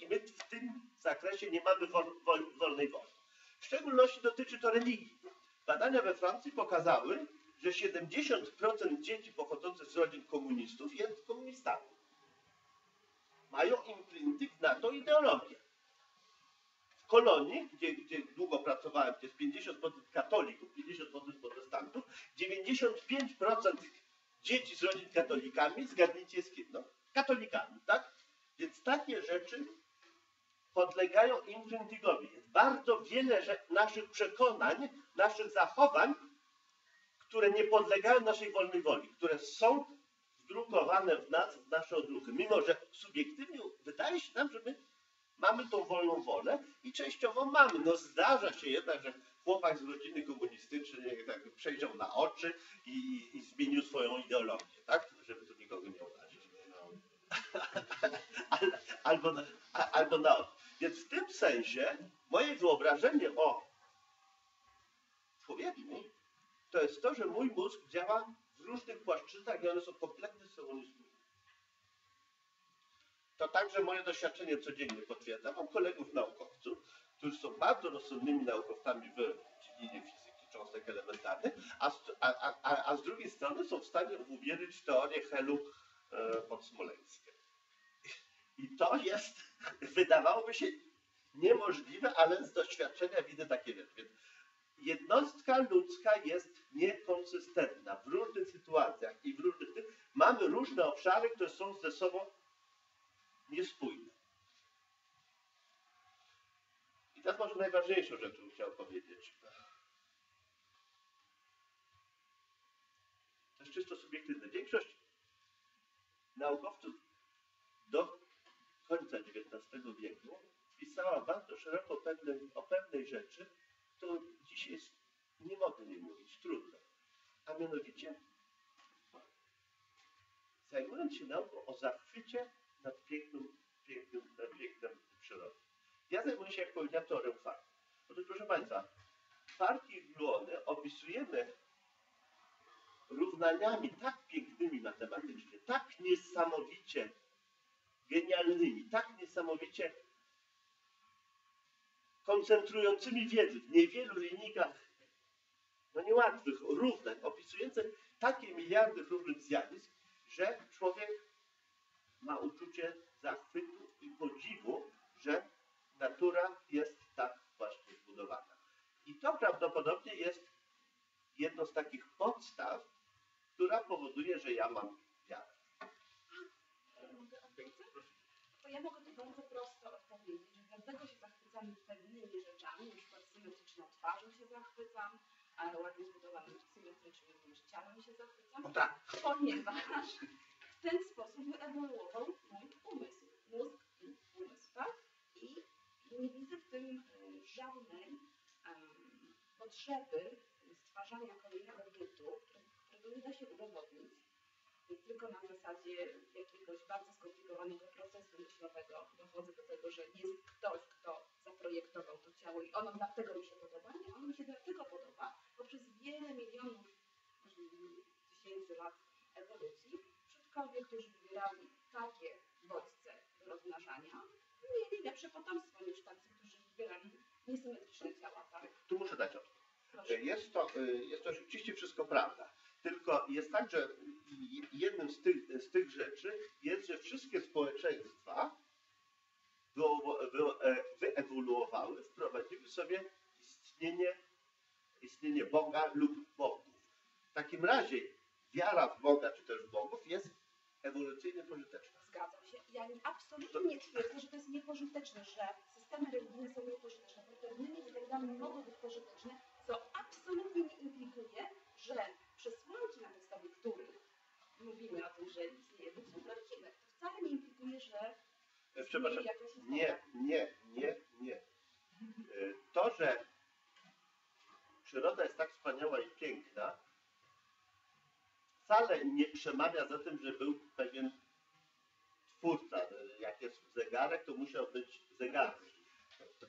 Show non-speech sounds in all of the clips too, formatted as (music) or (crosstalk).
I my w tym zakresie nie mamy wol, wol, wolnej woli. W szczególności dotyczy to religii. Badania we Francji pokazały, że 70% dzieci pochodzących z rodzin komunistów jest komunistami. Mają imprinting na to ideologię. W Kolonii, gdzie, gdzie długo pracowałem, gdzie jest 50% katolików, 50% protestantów, 95% dzieci z rodzin katolikami, zgadnijcie z kim? No, katolikami, tak? Więc takie rzeczy podlegają imprintingowi. Jest bardzo wiele naszych przekonań, naszych zachowań, które nie podlegają naszej wolnej woli, które są wdrukowane w nas, w nasze odruchy. Mimo, że subiektywnie wydaje się nam, że my mamy tą wolną wolę i częściowo mamy. No zdarza się jednak, że chłopak z rodziny komunistycznej tak przejrzał na oczy i, i, zmienił swoją ideologię, tak? Żeby tu nikogo nie urazić. (laughs) Al- albo, na, albo na odwrót. Więc w tym sensie moje wyobrażenie o człowieku to jest to, że mój mózg działa w różnych płaszczyznach i one są kompletnie ze sobą. To także moje doświadczenie codziennie potwierdza. Mam kolegów naukowców, którzy są bardzo rozsądnymi naukowcami w dziedzinie fizyki cząstek elementarnych, a, z- a, a, a, z drugiej strony są w stanie uwierzyć teorię Helu e, pod Smoleńskiem. I to jest, (laughs) wydawałoby się niemożliwe, ale z doświadczenia widzę takie rzeczy. Więc jednostka ludzka jest niekonsystentna w różnych sytuacjach i w różnych. Mamy różne obszary, które są ze sobą niespójne. I teraz może najważniejszą rzecz, którą chciał powiedzieć. To jest czysto subiektywne. Większość naukowców do końca XIX wieku pisała bardzo szeroko pewne, o pewnej rzeczy, to dzisiaj jest, nie mogę nie mówić, trudno. A mianowicie zajmując się nauką o zachwycie nad pięknym, pięknym, nad pięknem przyrody. Ja zajmuję się, jak powiedziałem, teorią fakt. Otóż, proszę Państwa, farki i gluony opisujemy równaniami tak pięknymi matematycznie, tak niesamowicie genialnymi, tak niesamowicie koncentrującymi wiedzę w niewielu linijkach, no niełatwych, równań, opisujących takie miliardy różnych zjawisk, że człowiek ma uczucie zachwytu i podziwu, że natura jest tak właśnie zbudowana. I to prawdopodobnie jest jedno z takich podstaw, która powoduje, że ja mam wiarę. Ja mogę to bardzo prosto odpowiedzieć, że dlatego się zachwycam pewnymi rzeczami, na przykład symetryczną twarzą się zachwycam, ale ładnie zbudowanym symetrycznym ciałem się zachwycam, No tak. ponieważ w ten sposób wyewoluował mój umysł, mózg i umysł, tak? I nie widzę w tym e, żadnej em, potrzeby stwarzania kolejnego bytu, które- którego nie da się udowodnić, jest tylko na zasadzie jakiegoś bardzo skomplikowanego procesu myślowego dochodzę do tego, że jest ktoś, kto zaprojektował to ciało i ono dlatego mi się podoba. Nie, ono mi się dlatego podoba, bo przez wiele milionów, może tysięcy lat ewolucji przodkowie, którzy wybierali takie bodźce do rozmnażania, mieli lepsze potomstwo niż tacy, którzy wybierali niesymetryczne ciała, tak? Tu muszę dać odpowiedź. Jest to, y, jest to rzeczywiście wszystko prawda. Tylko jest tak, że jednym z tych, z tych rzeczy jest, że wszystkie społeczeństwa wyewoluowały, wprowadziły sobie istnienie, istnienie Boga lub bogów. W takim razie wiara w Boga czy też w bogów jest ewolucyjnie pożyteczna. Zgadzam się. Ja nie- absolutnie nie twierdzę, że to jest niepożyteczne, że systemy religijne są niepożyteczne, bo pewnymi względami mogą być pożyteczne, co absolutnie nie implikuje, że przesłanki, na podstawie których mówimy o tym, że istnieje Bóg, są prawdziwe. To wcale nie implikuje, że E, Przepraszam, jakaś istota. Nie, nie, nie, nie. To, że przyroda jest tak wspaniała i piękna, wcale nie przemawia za tym, że był pewien twórca. Y, Jak jest zegarek, to musiał być zegarek.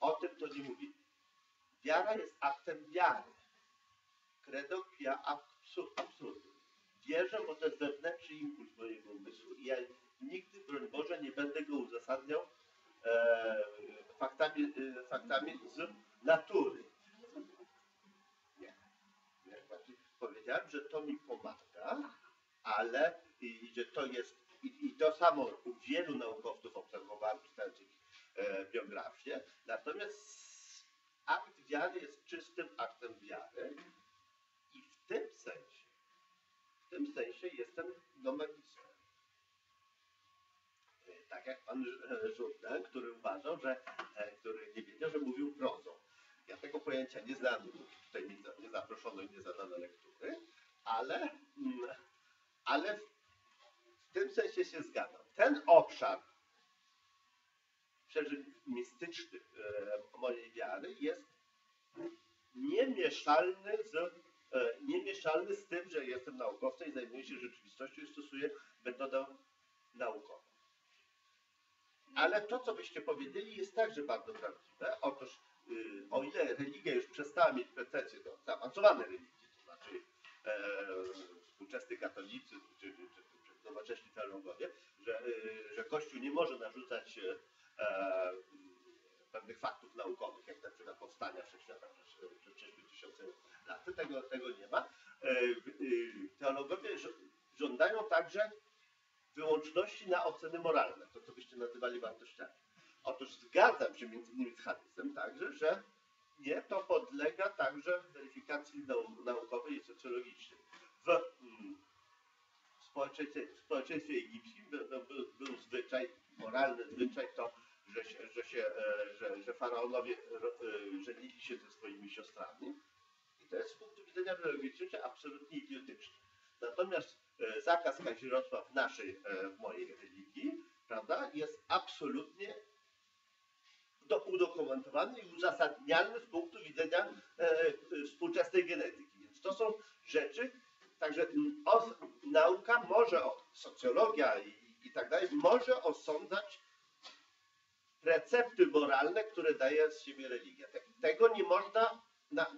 O tym to nie mówi. Wiara jest aktem wiary. Credo quia absu- absurdum. Wierzę, bo to jest wewnętrzny impuls mojego umysłu i ja nigdy, broń Boże, nie będę go uzasadniał e, faktami, y, faktami z natury. Nie. Nie, powiedziałem, że to mi pomaga, ale i, że to jest i, i to samo u wielu naukowców obserwowałem czytając ich e, biografię. Natomiast akt wiary jest czystym aktem wiary i w tym sensie, w tym sensie jestem nomadistą. E, Tak jak pan Ż- Żurden, który uważał, że, e, który nie wiedział, że mówił prozą. Ja tego pojęcia nie znam, tutaj za- nie zaproszono i nie zadano lektury, ale, mm, ale w tym sensie się zgadzam. Ten obszar przeżyć mistycznych e, mojej wiary jest niemieszalny z, e, niemieszalny z tym, że jestem naukowcem i zajmuję się rzeczywistością stosuję metodę naukową. Ale to, co byście powiedzieli, jest także bardzo prawdziwe. Otóż, y, o ile religia już przestała mieć pretensje do zaawansowanej religii, to znaczy e, współczesny katolicyzm czy, czy, czy, czy nowocześni teologowie, że, y, że Kościół nie może narzucać e, pewnych faktów naukowych, jak na przykład powstania wszechświata przez, przez 6 tysiące lat. Tego, tego nie ma. E, y, Teologowie żądają także wyłączności na oceny moralne, byście nazywali wartościami. Otóż zgadzam się między innymi z Hannisem także, że nie, to podlega także weryfikacji nau- naukowej i socjologicznej. W mm, społeczeństwie, w społeczeństwie egipskim był, był, zwyczaj, moralny zwyczaj to, że się, że, się, e, że, że faraonowie e, żenili się ze swoimi siostrami. I to jest z punktu widzenia biologicznego absolutnie idiotyczne. Natomiast e, zakaz kazirodztwa w naszej, w mojej religii, prawda, jest absolutnie do, udokumentowany i uzasadnialny z punktu widzenia e, e, współczesnej genetyki. Więc to są rzeczy, także os, nauka może, socjologia i, i tak dalej, może osądzać recepty moralne, które daje z siebie religia. Te- Tego nie można na, e,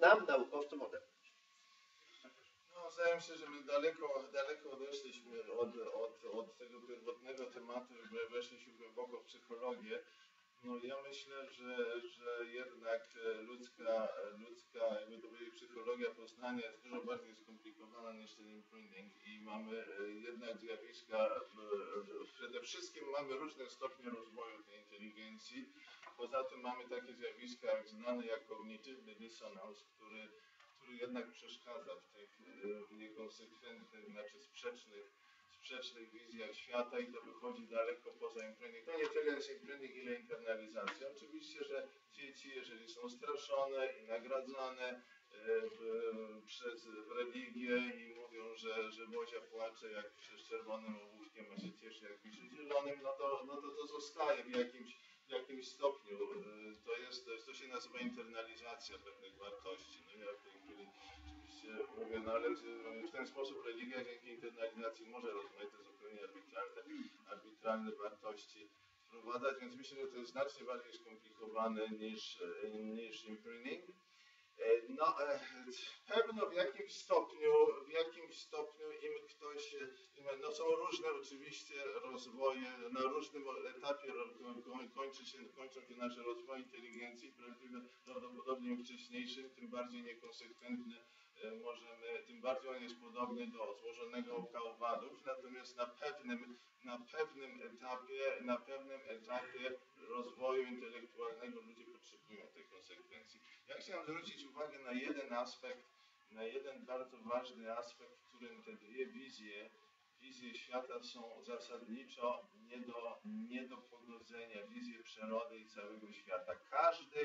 nam, naukowcom odebrać. Mi się, że my daleko, daleko odeszliśmy od, od, od tego pierwotnego tematu, że weszliśmy głęboko w psychologię. No ja myślę, że, że jednak ludzka, ludzka jakby to powiedzieć, psychologia poznania jest dużo bardziej skomplikowana niż ten imprinting i mamy e, jednak zjawiska, e, przede wszystkim mamy różne stopnie rozwoju tej inteligencji. Poza tym mamy takie zjawiska jak znane jak kognitywny dysonans, który jednak przeszkadza w tych niekonsekwentnych, znaczy sprzecznych, sprzecznych wizjach świata i to wychodzi daleko poza imprinting. To nie tyle jest imprinting, ile internalizacja. Oczywiście, że dzieci, jeżeli są straszone i nagradzane e, przez religię i mówią, że, że Bozia płacze jak przez czerwonym ołówkiem, a się cieszy jak pisze zielonym, no to, no to to zostaje w jakimś, w jakimś stopniu. E, To jest, to się nazywa internalizacja pewnych wartości. No ja w tej chwili oczywiście mówię, no ale w ten sposób religia dzięki internalizacji może rozmaite, zupełnie arbitralne, arbitralne wartości wprowadzać, więc myślę, że to jest znacznie bardziej skomplikowane niż, e, niż imprinting. E, No, e, pewno w jakimś stopniu, jakimś stopniu im ktoś, e, no są różne oczywiście rozwoje, na różnym etapie kończy się, kończą się nasze rozwoje inteligencji, prawdopodobnie- im wcześniejszym, tym bardziej niekonsekwentny e, możemy, tym bardziej on jest podobny do złożonego oka owadów, natomiast na pewnym, na pewnym etapie, na pewnym etapie rozwoju intelektualnego ludzie potrzebują tej konsekwencji. Ja chciałem zwrócić uwagę na jeden aspekt, na jeden bardzo ważny aspekt, w którym te dwie wizje, wizje świata są zasadniczo nie do, nie do pogodzenia, wizje przyrody i całego świata. Każdy,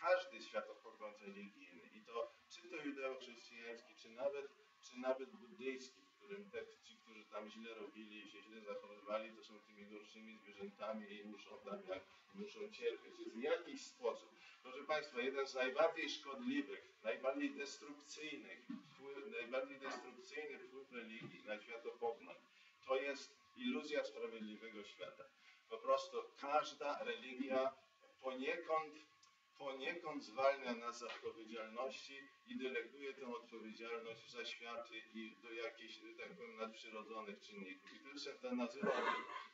każdy światopogląd religijny i to czy to judeo-chrześcijański, czy nawet, czy nawet buddyjski, w którym te, ci, tam źle robili się źle zachowywali, to są tymi gorszymi zwierzętami i muszą tak jak muszą cierpieć. Więc w jakiś sposób, proszę Państwa, jeden z najbardziej szkodliwych, najbardziej destrukcyjnych, wpływ, najbardziej destrukcyjny wpływ religii na światopogląd to jest iluzja sprawiedliwego świata. Po prostu każda religia poniekąd poniekąd zwalnia nas z odpowiedzialności i deleguje tę odpowiedzialność za światy i do jakichś, tak powiem, nadprzyrodzonych czynników. I to się to nazywa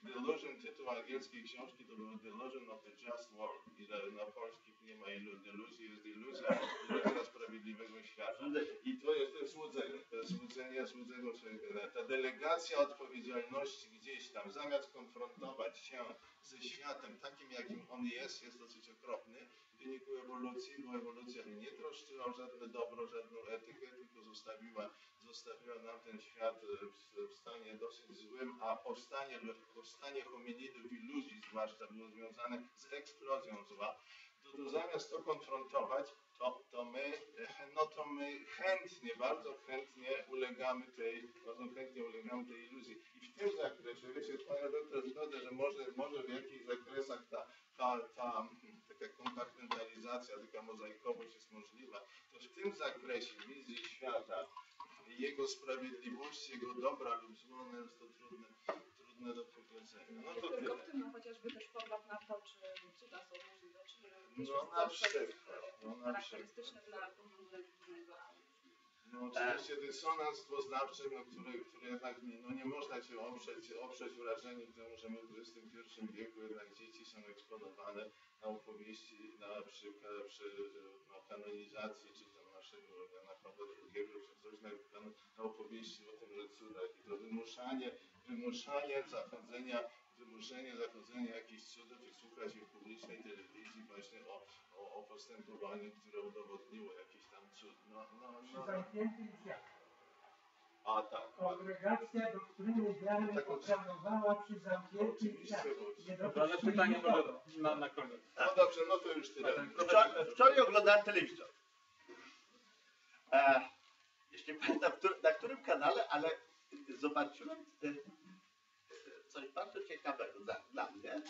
Delusion, tytuł angielskiej książki to był Delusion of the Just World. I na, na polski nie ma ilu, deluzji, jest iluzja, iluzja sprawiedliwego świata. I to jest, to złudzenie, to złudzenie. Ta delegacja odpowiedzialności gdzieś tam, zamiast konfrontować się ze światem takim, jakim on jest, jest dosyć okropny wyniku ewolucji, bo ewolucja nie troszczyła o żadne dobro, żadną etykę, tylko zostawiła, zostawiła nam ten świat e, w, w stanie dosyć złym, a powstanie, powstanie hominidów i ludzi zwłaszcza było związane z eksplozją zła, to, to zamiast to konfrontować, to, to my, e, no to my chętnie, bardzo chętnie ulegamy tej, bardzo chętnie ulegamy tej iluzji. I w tym zakresie, wiecie, Panie doktor, zgodę, że może, może w jakichś zakresach ta, ta, ta taka kompartmentalizacja, taka mozaikowość jest możliwa, to w tym zakresie wizji świata, jego sprawiedliwości, jego dobra lub zła, no jest to trudne, trudne do powiedzenia. No to Tylko w tym ma chociażby też pogląd na to, czy cuda są możliwe, czy nie. No na przykład, no na charakterystyczne dla poglądu religijnego. No oczywiście dysonans poznawczy, no, który, który jednak nie, no nie można się oprzeć, oprzeć wrażeniu temu, że my w XXI wieku jednak dzieci są eksponowane na opowieści na przy, przy no, kanonizacji, czy tam naszego Jana Pawła II, czy coś na, na, opowieści o tym, że cudach i to wymuszanie, wymuszanie zachodzenia, wymuszenie zachodzenia jakichś cudów i słuchać w publicznej telewizji właśnie o, o, o postępowaniu, które udowodniło jakiś tam cud. No, no, Przy no. zamkniętych drzwiach. A tak. Kongregacja doktryny wiary Tak, oplanowała przy Nie bo... Ale pytanie może na, na koniec. No dobrze, no to już tyle. Wczoraj, wczoraj oglądałem telewizor. E, jeszcze nie pamiętam, na którym kanale, ale zobaczyłem e, coś bardzo ciekawego dla, dla mnie.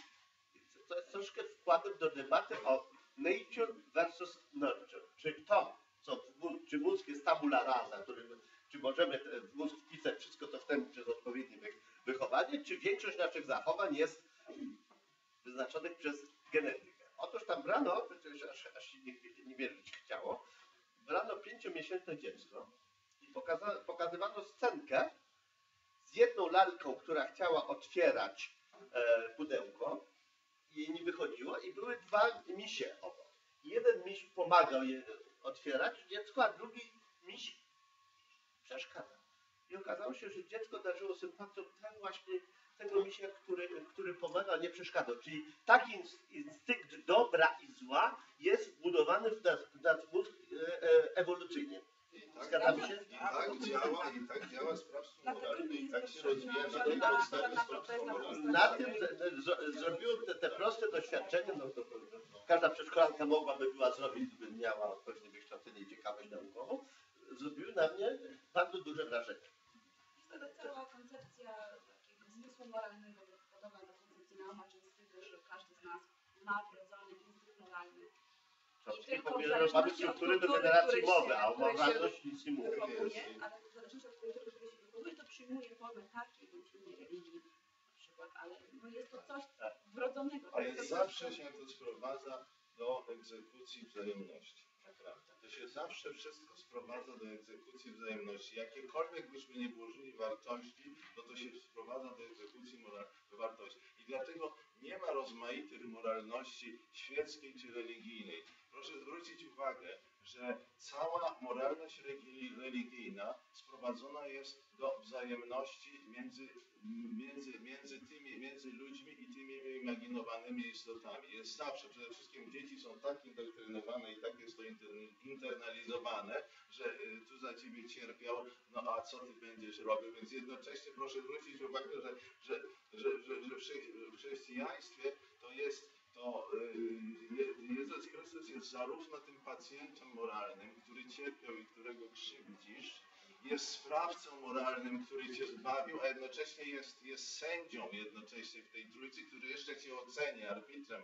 To jest troszkę wkładem do debaty o nature versus nurture. Czy to, co czy mózg jest tabula rasa, który, czy możemy w mózg wpisać wszystko, co chcemy przez odpowiednie wy, wychowanie, czy większość naszych zachowań jest wyznaczonych przez genetykę. Otóż tam brano, aż, aż się nie, nie wierzyć chciało, brano pięciomiesięczne dziecko i pokaza, pokazywano scenkę z jedną lalką, która chciała otwierać e, pudełko i jej nie wychodziło i były dwa misie obok. Jeden miś pomagał otwierać dziecko, a drugi miś przeszkadzał. I okazało się, że dziecko darzyło sympatią ten właśnie tego misia, który, który pomaga, nie przeszkadzał. Czyli taki ins- instynkt dobra i zła jest wbudowany w nas, w nas mózg e, e, ewolucyjnie. Tak, Zgadzamy się? I tak działa, i tak działa sprawstwo moralne, i tak się rozwija na tej podstawie sprawstwo moralne. Na tym zrobiłem te, te proste doświadczenia, no to każda przedszkolanka mogłaby była zrobić, gdyby miała odpowiednie wykształcenie i ciekawość naukową, zrobiły na mnie bardzo duże wrażenie. Wtedy cała koncepcja takiego zmysłu moralnego podoba do koncepcji naumaczyńskiego, że każdy z nas ma wrodzony instynkt moralny. To I wszystkie tylko w pobierane mamy struktury do generacji mowy, a o moralności nic nie wychowuje, ale w zależności od kultury, której się wychowuje, to przyjmuje formę takiej bądź innej religii na przykład, ale no jest to coś wrodzonego. Ale zawsze się to sprowadza do egzekucji wzajemności. To się zawsze wszystko sprowadza do egzekucji wzajemności. Jakiekolwiek byśmy nie włożyli wartości, to to się sprowadza do egzekucji wartości. I dlatego nie ma rozmaitych moralności świeckiej czy religijnej. Proszę zwrócić uwagę, że cała moralność religi- religijna sprowadzona jest do wzajemności między, między, między tymi, między ludźmi i tymi wyimaginowanymi istotami. Jest zawsze, przede wszystkim dzieci są tak indoktrynowane i tak internalizowane, że y, tu za ciebie cierpiał, no a co ty będziesz robił? Więc jednocześnie proszę zwrócić uwagę, że, że, że, że, w chrze- w chrześcijaństwie to jest to y, Je- Jezus Chrystus jest zarówno tym pacjentem moralnym, który cierpiał i którego krzywdzisz, jest sprawcą moralnym, który cię zbawił, a jednocześnie jest, jest sędzią jednocześnie w tej trójcy, który jeszcze cię oceni arbitrem